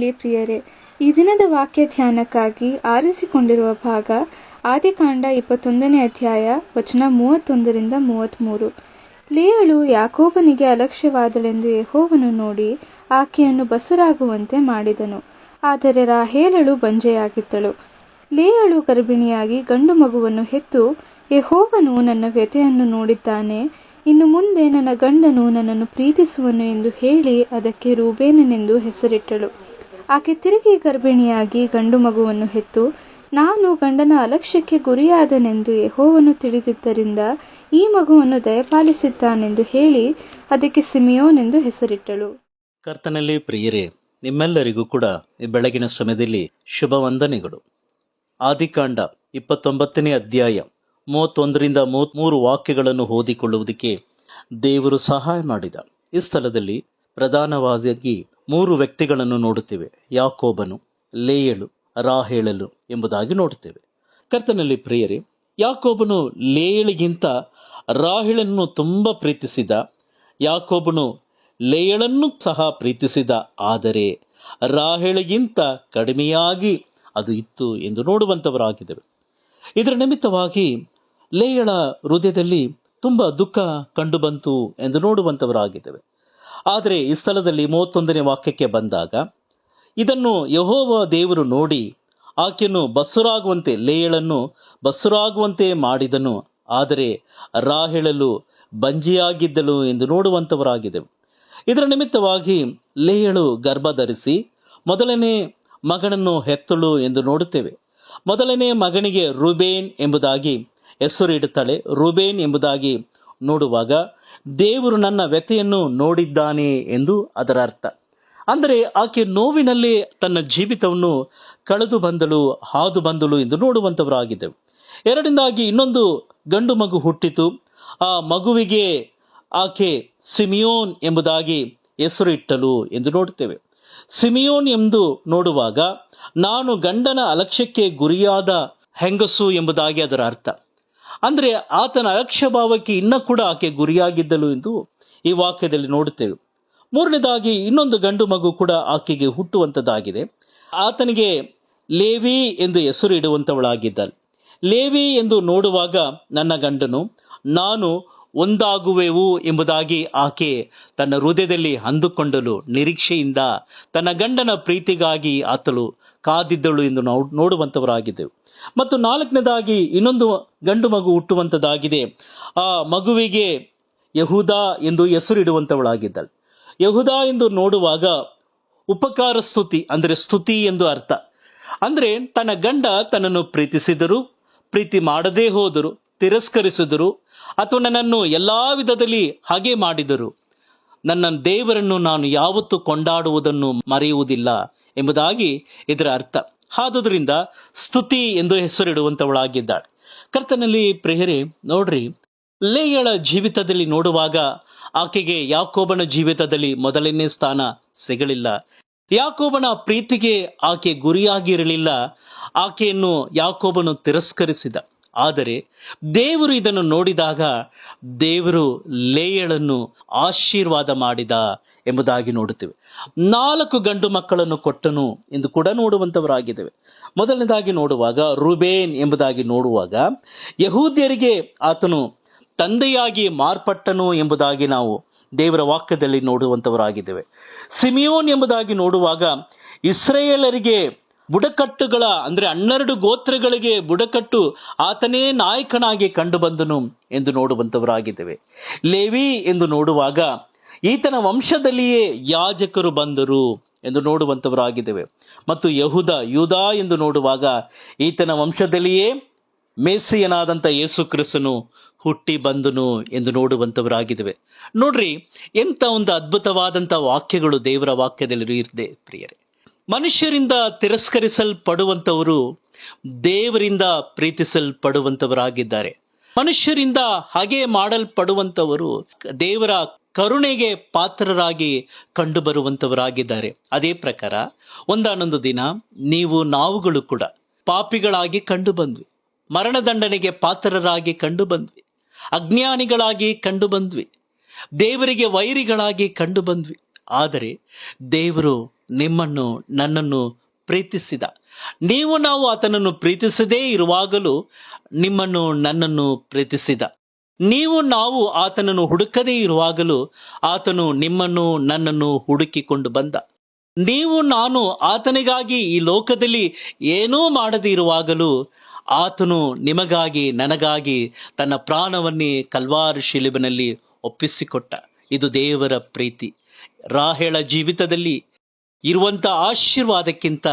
ಕರ್ತನಲ್ಲಿ ಪ್ರಿಯರೇ, ಈ ದಿನದ ವಾಕ್ಯ ಧ್ಯಾನಕ್ಕಾಗಿ ಆರಿಸಿಕೊಂಡಿರುವ ಭಾಗ ಆದಿಕಾಂಡ ಇಪ್ಪತ್ತೊಂದನೇ ಅಧ್ಯಾಯ, ವಚನ ಮೂವತ್ತೊಂದರಿಂದ ಮೂವತ್ತ್ಮೂರು ಲೇಯಳು ಯಾಕೋಬನಿಗೆ ಅಲಕ್ಷ್ಯವಾದಳೆಂದು ಯಹೋವನು ನೋಡಿ ಆಕೆಯನ್ನು ಬಸುರಾಗುವಂತೆ ಮಾಡಿದನು. ಆದರೆ ರಾಹೇಲಳು ಬಂಜೆಯಾಗಿದ್ದಳು. ಲೇಯಳು ಗರ್ಭಿಣಿಯಾಗಿ ಗಂಡು ಮಗುವನ್ನು ಹೆತ್ತು, ಯಹೋವನು ನನ್ನ ವ್ಯಥೆಯನ್ನು ನೋಡಿದ್ದಾನೆ, ಇನ್ನು ಮುಂದೆ ನನ್ನ ಗಂಡನು ನನ್ನನ್ನು ಪ್ರೀತಿಸುವನು ಎಂದು ಹೇಳಿ ಅದಕ್ಕೆ ರೂಬೇನನೆಂದು ಹೆಸರಿಟ್ಟಳು. ಆಕೆ ತಿರುಗಿ ಗರ್ಭಿಣಿಯಾಗಿ ಗಂಡು ಮಗುವನ್ನು ಹೆತ್ತು, ನಾನು ಗಂಡನ ಅಲಕ್ಷ್ಯಕ್ಕೆ ಗುರಿಯಾದನೆಂದು ಯೆಹೋವನು ತಿಳಿದಿದ್ದರಿಂದ ಈ ಮಗುವನ್ನು ದಯಪಾಲಿಸಿದ್ದಾನೆಂದು ಹೇಳಿ ಅದಕ್ಕೆ ಸಿಮಿಯೋನೆಂದು ಹೆಸರಿಟ್ಟಳು. ಕರ್ತನಲ್ಲಿ ಪ್ರಿಯರೇ, ನಿಮ್ಮೆಲ್ಲರಿಗೂ ಕೂಡ ಈ ಬೆಳಗಿನ ಸಮಯದಲ್ಲಿ ಶುಭ ವಂದನೆಗಳು ಆದಿಕಾಂಡ ಇಪ್ಪತ್ತೊಂಬತ್ತನೇ ಅಧ್ಯಾಯ ಮೂವತ್ತೊಂದರಿಂದ ಮೂವತ್ಮೂರು ವಾಕ್ಯಗಳನ್ನು ಓದಿಕೊಳ್ಳುವುದಕ್ಕೆ ದೇವರು ಸಹಾಯ ಮಾಡಿದ. ಈ ಸ್ಥಳದಲ್ಲಿ ಪ್ರಧಾನವಾಗಿ ಮೂರು ವ್ಯಕ್ತಿಗಳನ್ನು ನೋಡುತ್ತೇವೆ. ಯಾಕೋಬನು, ಲೇಯಳು, ರಾಹೇಳಲು ಎಂಬುದಾಗಿ ನೋಡುತ್ತೇವೆ. ಕರ್ತನಲ್ಲಿ ಪ್ರಿಯರಿ, ಯಾಕೋಬನು ಲೇಯಳಿಗಿಂತ ರಾಹೇಳನ್ನು ತುಂಬ ಪ್ರೀತಿಸಿದ, ಯಾಕೋಬನು ಲೇಯಳನ್ನು ಸಹ ಪ್ರೀತಿಸಿದ, ಆದರೆ ರಾಹೇಳಿಗಿಂತ ಕಡಿಮೆಯಾಗಿ ಅದು ಇತ್ತು ಎಂದು ನೋಡುವಂತವರಾಗಿದ್ದೇವೆ ಇದರ ನಿಮಿತ್ತವಾಗಿ ಲೇಯಳ ಹೃದಯದಲ್ಲಿ ತುಂಬ ದುಃಖ ಕಂಡುಬಂತು ಎಂದು ನೋಡುವಂತವರಾಗಿದ್ದೇವೆ ಆದರೆ ಈ ಸ್ಥಳದಲ್ಲಿ ಮೂವತ್ತೊಂದನೇ ವಾಕ್ಯಕ್ಕೆ ಬಂದಾಗ, ಇದನ್ನು ಯಹೋವ ದೇವರು ನೋಡಿ, ಆಕೆಯನ್ನು ಬಸ್ಸುರಾಗುವಂತೆ ಲೇಯಳನ್ನು ಬಸ್ಸುರಾಗುವಂತೆ ಮಾಡಿದನು, ಆದರೆ ರಾಹೇಳಲು ಬಂಜಿಯಾಗಿದ್ದಳು ಎಂದು ನೋಡುವಂಥವರಾಗಿದ್ದೆವು ಇದರ ನಿಮಿತ್ತವಾಗಿ ಲೇಯಳು ಗರ್ಭ ಧರಿಸಿ ಮೊದಲನೇ ಮಗನನ್ನು ಹೆತ್ತಳು ಎಂದು ನೋಡುತ್ತೇವೆ. ಮೊದಲನೇ ಮಗನಿಗೆ ರುಬೇನ್ ಎಂಬುದಾಗಿ ಹೆಸರು ಇಡುತ್ತಾಳೆ. ರುಬೇನ್ ಎಂಬುದಾಗಿ ನೋಡುವಾಗ ದೇವರು ನನ್ನ ವ್ಯಥೆಯನ್ನು ನೋಡಿದ್ದಾನೆ ಎಂದು ಅದರ ಅರ್ಥ. ಅಂದರೆ ಆಕೆ ನೋವಿನಲ್ಲಿ ತನ್ನ ಜೀವಿತವನ್ನು ಕಳೆದು ಬಂದಳು, ಹಾದು ಬಂದಳು ಎಂದು ನೋಡುವಂಥವರಾಗಿದ್ದೆವು ಎರಡಿಂದಾಗಿ ಇನ್ನೊಂದು ಗಂಡು ಮಗು ಹುಟ್ಟಿತು. ಆ ಮಗುವಿಗೆ ಆಕೆ ಸಿಮಿಯೋನ್ ಎಂಬುದಾಗಿ ಹೆಸರು ಇಟ್ಟಳು ಎಂದು ನೋಡುತ್ತೇವೆ. ಸಿಮಿಯೋನ್ ಎಂದು ನೋಡುವಾಗ, ನಾನು ಗಂಡನ ಅಲಕ್ಷ್ಯಕ್ಕೆ ಗುರಿಯಾದ ಹೆಂಗಸು ಎಂಬುದಾಗಿ ಅದರ ಅರ್ಥ. ಅಂದ್ರೆ ಆತನ ಅಲಕ್ಷ್ಯ ಭಾವಕ್ಕೆ ಇನ್ನ ಕೂಡ ಆಕೆ ಗುರಿಯಾಗಿದ್ದಳು ಎಂದು ಈ ವಾಕ್ಯದಲ್ಲಿ ನೋಡುತ್ತೇವೆ. ಮೂರನೇದಾಗಿ ಇನ್ನೊಂದು ಗಂಡು ಮಗು ಕೂಡ ಆಕೆಗೆ ಹುಟ್ಟುವಂಥದ್ದಾಗಿದೆ ಆತನಿಗೆ ಲೇವಿ ಎಂದು ಹೆಸರು ಇಡುವಂಥವಳಾಗಿದ್ದಾಳೆ ಲೇವಿ ಎಂದು ನೋಡುವಾಗ ನನ್ನ ಗಂಡನು, ನಾನು ಒಂದಾಗುವೆವು ಎಂಬುದಾಗಿ ಆಕೆ ತನ್ನ ಹೃದಯದಲ್ಲಿ ಅಂದುಕೊಂಡಲು ನಿರೀಕ್ಷೆಯಿಂದ ತನ್ನ ಗಂಡನ ಪ್ರೀತಿಗಾಗಿ ಆತಳು ಕಾದಿದ್ದಳು ಎಂದು ನಾವು ನೋಡುವಂತವರಾಗಿದ್ದೆವು. ಮತ್ತು ನಾಲ್ಕನೇದಾಗಿ ಇನ್ನೊಂದು ಗಂಡು ಮಗು ಹುಟ್ಟುವಂಥದ್ದಾಗಿದೆ. ಆ ಮಗುವಿಗೆ ಯಹುದ ಎಂದು ಹೆಸರಿಡುವಂಥವಳಾಗಿದ್ದಾಳೆ. ಯಹುದ ಎಂದು ನೋಡುವಾಗ ಉಪಕಾರ ಸ್ತುತಿ ಅಂದರೆ ಸ್ತುತಿ ಎಂದು ಅರ್ಥ. ಅಂದರೆ ತನ್ನ ಗಂಡ ತನ್ನನ್ನು ಪ್ರೀತಿಸಿದರು, ಪ್ರೀತಿ ಮಾಡದೇ ಹೋದರು, ತಿರಸ್ಕರಿಸಿದರು, ಅಥವಾ ನನ್ನನ್ನು ಎಲ್ಲ ವಿಧದಲ್ಲಿ ಹಾಗೆ ಮಾಡಿದರು, ನನ್ನ ದೇವರನ್ನು ನಾನು ಯಾವತ್ತೂ ಕೊಂಡಾಡುವುದನ್ನು ಮರೆಯುವುದಿಲ್ಲ ಎಂಬುದಾಗಿ ಇದರ ಅರ್ಥ. ಆದುದರಿಂದ ಸ್ತುತಿ ಎಂದು ಹೆಸರಿಡುವಂಥವಳಾಗಿದ್ದಾಳೆ ಕರ್ತನಲ್ಲಿ ಪ್ರಿಯರಿ, ನೋಡ್ರಿ, ಲೇಯಳ ಜೀವಿತದಲ್ಲಿ ನೋಡುವಾಗ ಆಕೆಗೆ ಯಾಕೋಬನ ಜೀವಿತದಲ್ಲಿ ಮೊದಲನೇ ಸ್ಥಾನ ಸಿಗಲಿಲ್ಲ. ಯಾಕೋಬನ ಪ್ರೀತಿಗೆ ಆಕೆ ಗುರಿಯಾಗಿರಲಿಲ್ಲ. ಆಕೆಯನ್ನು ಯಾಕೋಬನು ತಿರಸ್ಕರಿಸಿದ. ಆದರೆ ದೇವರು ಇದನ್ನು ನೋಡಿದಾಗ ದೇವರು ಲೇಯಳನ್ನು ಆಶೀರ್ವಾದ ಮಾಡಿದ ಎಂಬುದಾಗಿ ನೋಡುತ್ತೇವೆ. ನಾಲ್ಕು ಗಂಡು ಮಕ್ಕಳನ್ನು ಕೊಟ್ಟನು ಎಂದು ಕೂಡ ನೋಡುವಂತವರಾಗಿದ್ದೇವೆ ಮೊದಲನೇದಾಗಿ ನೋಡುವಾಗ ರುಬೇನ್ ಎಂಬುದಾಗಿ ನೋಡುವಾಗ ಯಹೂದ್ಯರಿಗೆ ಆತನು ತಂದೆಯಾಗಿ ಮಾರ್ಪಟ್ಟನು ಎಂಬುದಾಗಿ ನಾವು ದೇವರ ವಾಕ್ಯದಲ್ಲಿ ನೋಡುವಂತವರಾಗಿದ್ದೇವೆ ಸಿಮಿಯೋನ್ ಎಂಬುದಾಗಿ ನೋಡುವಾಗ ಇಸ್ರೇಲರಿಗೆ ಬುಡಕಟ್ಟುಗಳ, ಅಂದರೆ ಹನ್ನೆರಡು ಗೋತ್ರಗಳಿಗೆ ಬುಡಕಟ್ಟು ಆತನೇ ನಾಯಕನಾಗಿ ಕಂಡುಬಂದನು ಎಂದು ನೋಡುವಂಥವರಾಗಿದ್ದೇವೆ. ಲೇವಿ ಎಂದು ನೋಡುವಾಗ ಈತನ ವಂಶದಲ್ಲಿಯೇ ಯಾಜಕರು ಬಂದರು ಎಂದು ನೋಡುವಂಥವರಾಗಿದ್ದೇವೆ. ಮತ್ತು ಯಹುದ, ಯೂದ ಎಂದು ನೋಡುವಾಗ ಈತನ ವಂಶದಲ್ಲಿಯೇ ಮೇಸಿಯನಾದಂಥ ಯೇಸು ಕ್ರಿಸ್ತನು ಹುಟ್ಟಿ ಬಂದನು ಎಂದು ನೋಡುವಂಥವರಾಗಿದ್ದೇವೆ. ನೋಡ್ರಿ, ಎಂಥ ಒಂದು ಅದ್ಭುತವಾದಂಥ ವಾಕ್ಯಗಳು ದೇವರ ವಾಕ್ಯದಲ್ಲಿ ಇರದೆ ಪ್ರಿಯರೇ. ಮನುಷ್ಯರಿಂದ ತಿರಸ್ಕರಿಸಲ್ಪಡುವಂಥವರು ದೇವರಿಂದ ಪ್ರೀತಿಸಲ್ಪಡುವಂಥವರಾಗಿದ್ದಾರೆ. ಮನುಷ್ಯರಿಂದ ಹಾಗೆ ಮಾಡಲ್ಪಡುವಂಥವರು ದೇವರ ಕರುಣೆಗೆ ಪಾತ್ರರಾಗಿ ಕಂಡುಬರುವಂಥವರಾಗಿದ್ದಾರೆ. ಅದೇ ಪ್ರಕಾರ ಒಂದಾನೊಂದು ದಿನ ನೀವು ನಾವುಗಳು ಕೂಡ ಪಾಪಿಗಳಾಗಿ ಕಂಡು ಬಂದ್ವಿ ಮರಣದಂಡನೆಗೆ ಪಾತ್ರರಾಗಿ ಕಂಡು ಬಂದ್ವಿ ಅಜ್ಞಾನಿಗಳಾಗಿ ಕಂಡು ಬಂದ್ವಿ ದೇವರಿಗೆ ವೈರಿಗಳಾಗಿ ಕಂಡು ಬಂದ್ವಿ ಆದರೆ ದೇವರು ನಿಮ್ಮನ್ನು, ನನ್ನನ್ನು ಪ್ರೀತಿಸಿದ. ನೀವು ನಾವು ಆತನನ್ನು ಪ್ರೀತಿಸದೇ ಇರುವಾಗಲೂ ನಿಮ್ಮನ್ನು, ನನ್ನನ್ನು ಪ್ರೀತಿಸಿದ. ನೀವು ನಾವು ಆತನನ್ನು ಹುಡುಕದೇ ಇರುವಾಗಲೂ ಆತನು ನಿಮ್ಮನ್ನು, ನನ್ನನ್ನು ಹುಡುಕಿಕೊಂಡು ಬಂದ. ನೀವು, ನಾನು ಆತನಿಗಾಗಿ ಈ ಲೋಕದಲ್ಲಿ ಏನೂ ಮಾಡದೇ ಇರುವಾಗಲೂ ಆತನು ನಿಮಗಾಗಿ, ನನಗಾಗಿ ತನ್ನ ಪ್ರಾಣವನ್ನೇ ಕಲ್ವಾರು ಶಿಲುಬಿನಲ್ಲಿ ಒಪ್ಪಿಸಿಕೊಟ್ಟ. ಇದು ದೇವರ ಪ್ರೀತಿ. ರಾಹೇಳ ಜೀವಿತದಲ್ಲಿ ಇರುವಂತ ಆಶೀರ್ವಾದಕ್ಕಿಂತ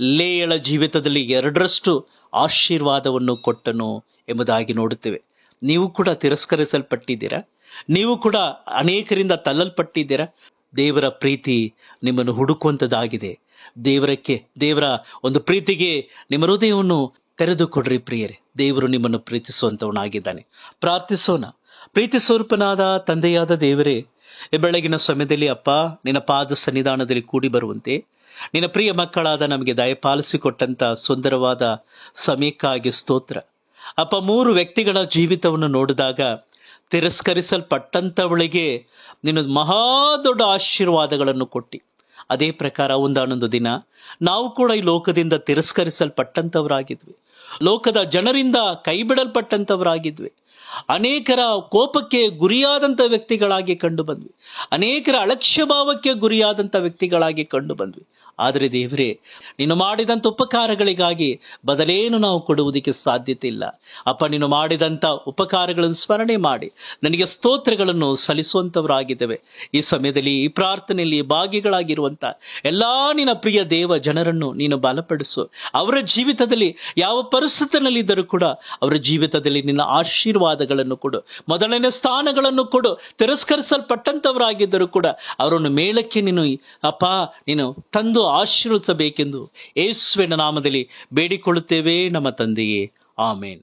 ಲೇಯಳ ಜೀವಿತದಲ್ಲಿ ಎರಡರಷ್ಟು ಆಶೀರ್ವಾದವನ್ನು ಕೊಟ್ಟನು ಎಂಬುದಾಗಿ ನೋಡುತ್ತೇವೆ. ನೀವು ಕೂಡ ತಿರಸ್ಕರಿಸಲ್ಪಟ್ಟಿದ್ದೀರಾ? ನೀವು ಕೂಡ ಅನೇಕರಿಂದ ತಲ್ಲಲ್ಪಟ್ಟಿದ್ದೀರಾ? ದೇವರ ಪ್ರೀತಿ ನಿಮ್ಮನ್ನು ಹುಡುಕುವಂಥದ್ದಾಗಿದೆ ದೇವರಕ್ಕೆ, ದೇವರ ಒಂದು ಪ್ರೀತಿಗೆ ನಿಮ್ಮ ಹೃದಯವನ್ನು ತೆರೆದುಕೊಡ್ರಿ ಪ್ರಿಯರೇ. ದೇವರು ನಿಮ್ಮನ್ನು ಪ್ರೀತಿಸುವಂಥವನಾಗಿದ್ದಾನೆ ಪ್ರಾರ್ಥಿಸೋಣ. ಪ್ರೀತಿ ಸ್ವರೂಪನಾದ ತಂದೆಯಾದ ದೇವರೇ ಬೆಳಗಿನ ಸಮಯದಲ್ಲಿ, ಅಪ್ಪ, ನಿನ್ನ ಪಾದ ಸನ್ನಿಧಾನದಲ್ಲಿ ಕೂಡಿ ಬರುವಂತೆ, ನಿನ್ನ ಪ್ರಿಯ ಮಕ್ಕಳಾದ ನಮಗೆ ದಯಪಾಲಿಸಿಕೊಟ್ಟಂತ ಸುಂದರವಾದ ಸಮಯಕ್ಕಾಗಿ ಸ್ತೋತ್ರ. ಅಪ್ಪ, ಮೂರು ವ್ಯಕ್ತಿಗಳ ಜೀವಿತವನ್ನು ನೋಡಿದಾಗ ತಿರಸ್ಕರಿಸಲ್ಪಟ್ಟಂಥವಳಿಗೆ ನಿನ್ನ ಮಹಾ ದೊಡ್ಡ ಆಶೀರ್ವಾದಗಳನ್ನು ಕೊಟ್ಟಿ. ಅದೇ ಪ್ರಕಾರ ಒಂದಾನೊಂದು ದಿನ ನಾವು ಕೂಡ ಈ ಲೋಕದಿಂದ ತಿರಸ್ಕರಿಸಲ್ಪಟ್ಟಂಥವರಾಗಿದ್ವಿ ಲೋಕದ ಜನರಿಂದ ಕೈಬಿಡಲ್ಪಟ್ಟಂತವರಾಗಿದ್ವಿ. ಅನೇಕರ ಕೋಪಕ್ಕೆ ಗುರಿಯಾದಂಥ ವ್ಯಕ್ತಿಗಳಾಗಿ ಕಂಡು ಬಂದ್ವಿ. ಅನೇಕರ ಅಲಕ್ಷ್ಯ ಭಾವಕ್ಕೆ ಗುರಿಯಾದಂಥ ವ್ಯಕ್ತಿಗಳಾಗಿ ಕಂಡು ಬಂದ್ವಿ. ಆದರೆ ದೇವರೇ, ನೀನು ಮಾಡಿದಂಥ ಉಪಕಾರಗಳಿಗಾಗಿ ಬದಲೇನು ನಾವು ಕೊಡುವುದಕ್ಕೆ ಸಾಧ್ಯತೆ ಇಲ್ಲ ಅಪ್ಪ, ನೀನು ಮಾಡಿದಂಥ ಉಪಕಾರಗಳನ್ನು ಸ್ಮರಣೆ ಮಾಡಿ, ನನಗೆ ಸ್ತೋತ್ರಗಳನ್ನು ಸಲ್ಲಿಸುವಂಥವರಾಗಿದ್ದೇವೆ ಈ ಸಮಯದಲ್ಲಿ ಈ ಪ್ರಾರ್ಥನೆಯಲ್ಲಿ ಭಾಗಿಗಳಾಗಿರುವಂಥ ಎಲ್ಲಾ ನಿನ್ನ ಪ್ರಿಯ ದೇವ ಜನರನ್ನು ನೀನು ಬಲಪಡಿಸು. ಅವರ ಜೀವಿತದಲ್ಲಿ ಯಾವ ಪರಿಸ್ಥಿತಿನಲ್ಲಿದ್ದರೂ ಕೂಡ ಅವರ ಜೀವಿತದಲ್ಲಿ ನಿನ್ನ ಆಶೀರ್ವಾದಗಳನ್ನು ಕೊಡು. ಮೊದಲನೇ ಸ್ಥಾನಗಳನ್ನು ಕೊಡು. ತಿರಸ್ಕರಿಸಲ್ಪಟ್ಟಂಥವರಾಗಿದ್ದರೂ ಕೂಡ ಅವರನ್ನು ಮೇಳಕ್ಕೆ ನೀನು, ಅಪ್ಪ, ನೀನು ತಂದು ಆಶೀರ್ವಿಸಬೇಕೆಂದು ಯೇಸುವಿನ ನಾಮದಲ್ಲಿ ಬೇಡಿಕೊಳ್ಳುತ್ತೇವೆ ನಮ್ಮ ತಂದೆಯೇ. ಆಮೇನ್.